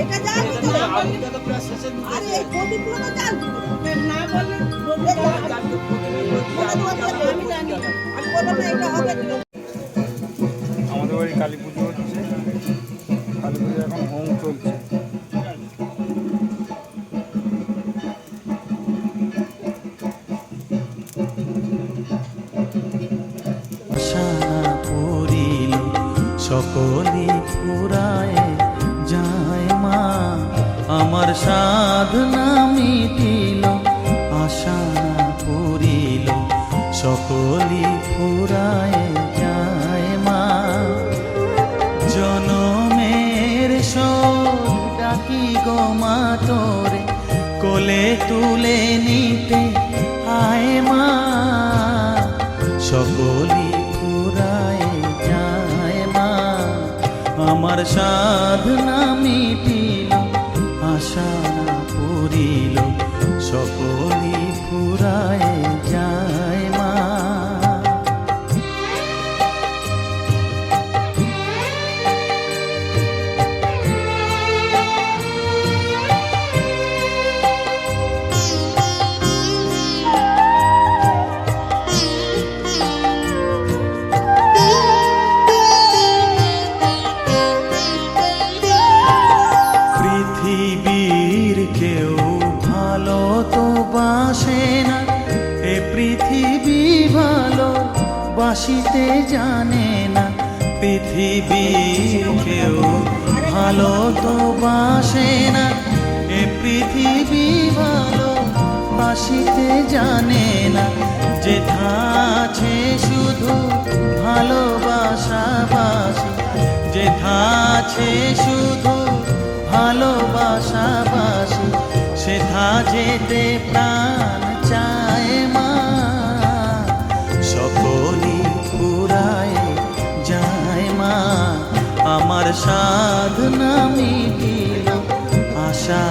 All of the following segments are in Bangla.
এটা জাল দিতে আরে এই প্রদীপগুলো তো জাল না বললে আমি জানি। আমি বললাম এটা হবে আমাদের বাড়ি কালী পুজো হচ্ছে। কালী পুজো এখন হোম চলছে। সকলে সাধনা মিটিল আশা পড়িল সকলে ফুরায় যায় মা। জনমের সব ডাকি গো মা তোরে, কোলে তুলে নিতে আয় মা। সকলি পুরায় যায় মা। আমার সাধনা মিটিল যায়। বাসিতে জানে না পৃথিবীর কেউ। ভালো তো বাসে না, এ পৃথিবী ভালো বাসিতে জানে না। যেথা আছে শুধু ভালোবাসা বাসি যে আছে শুধু ভালোবাসাবাসি সেথা যেতে প্রাণ সাধনা মিটিল আশা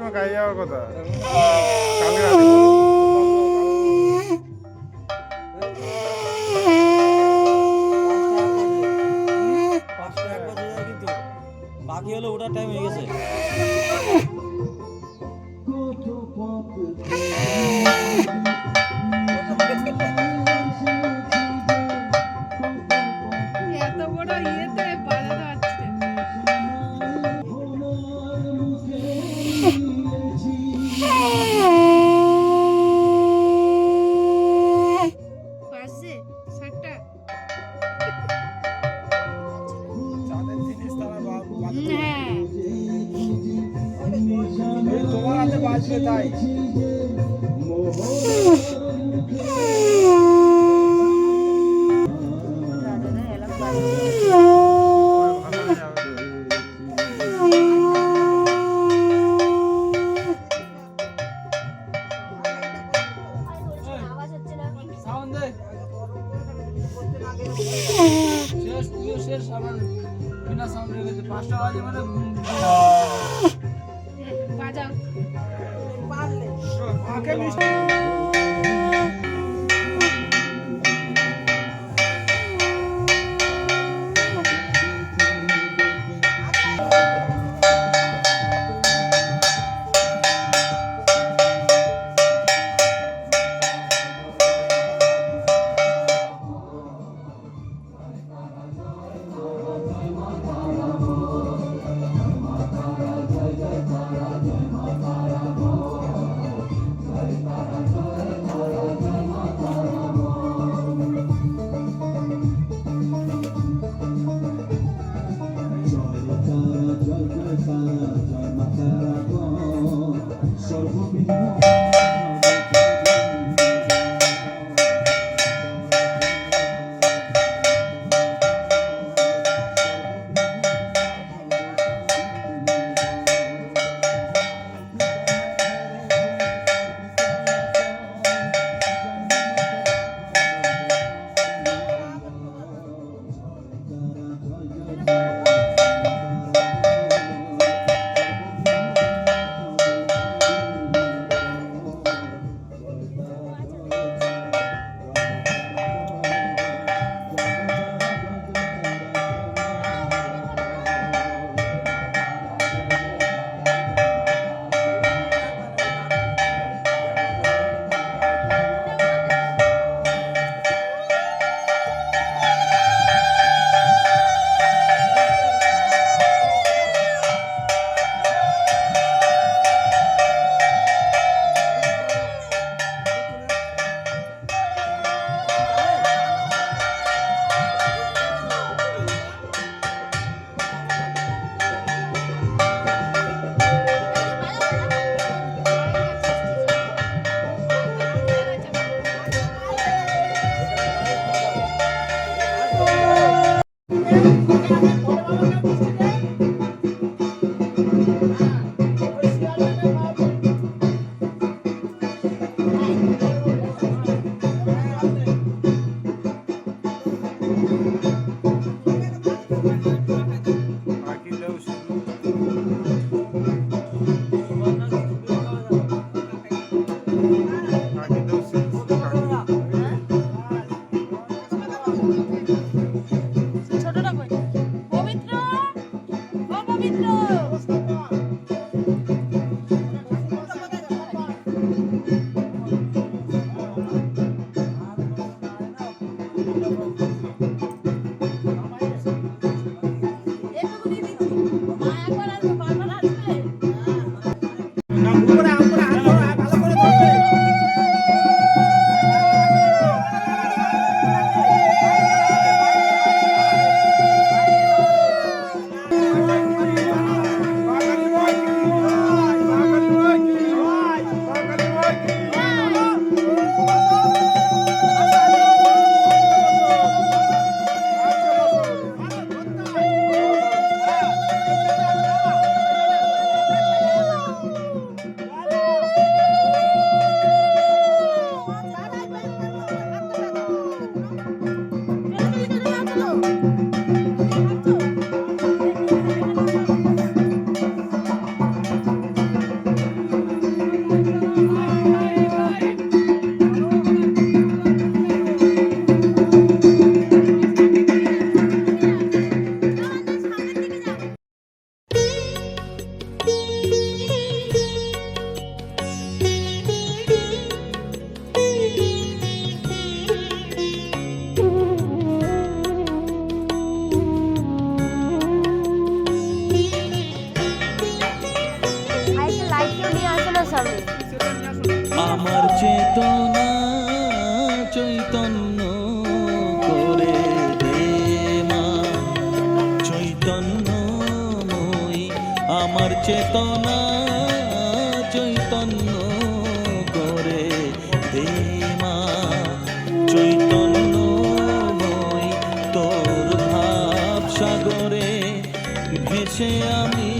কাকি চারটের সময় গায়ে যাওয়ার কথা। তাই। শেষ পুজো শেষ আবার বিনা সাউন্ড পাঁচটা বাজে মানে 嗯 তোমরা আমার চেতনা চৈতন্য করে দে মা। চৈতন্য আমার চেতনা চৈতন্য করে দে মা। চৈতন্য তোর ভাব সাগরে ভেসে আমি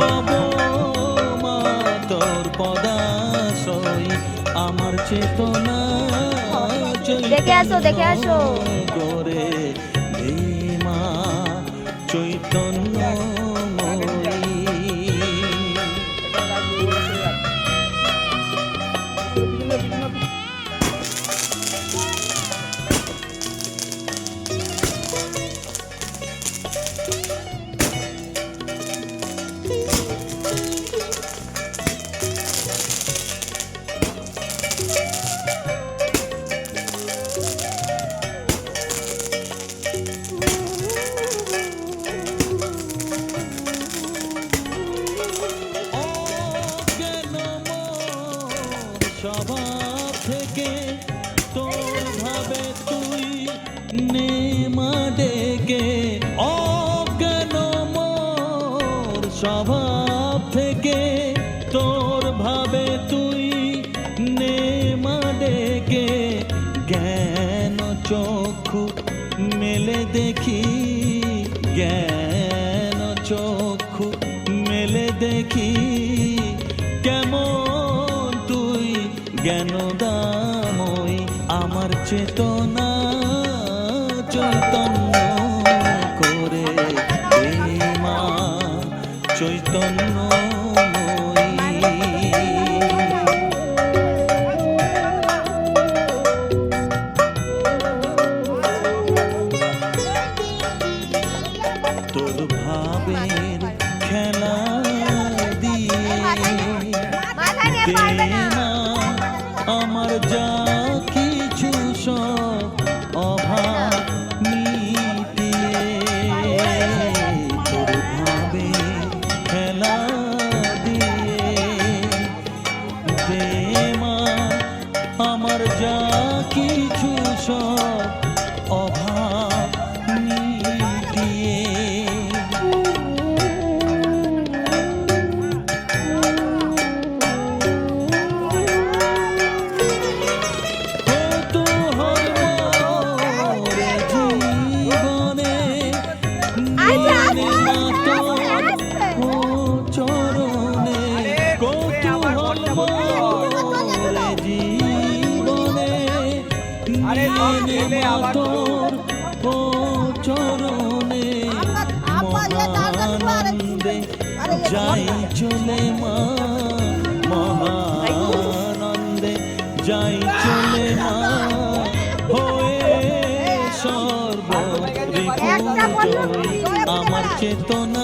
হব মা তোর পদাশয় আমার চেতনা দেখে আসো, দেখে আসো। স্বভাব থেকে তোর ভাবে তুই নেমা ডেকে। মোর স্বভাব থেকে তোর ভাবে তুই নেমা ডেকে। জ্ঞান চক্ষু মেলে দেখি, জ্ঞান জ্ঞান দামই আমার চেতনা আমার বাহ, মনে ছেলে আবার তো। মাতোর ও চরণে মহানন্দে যাই চলে মা মহানন্দে যাই চলে মা হয়ে সর্ব আমার চেতনা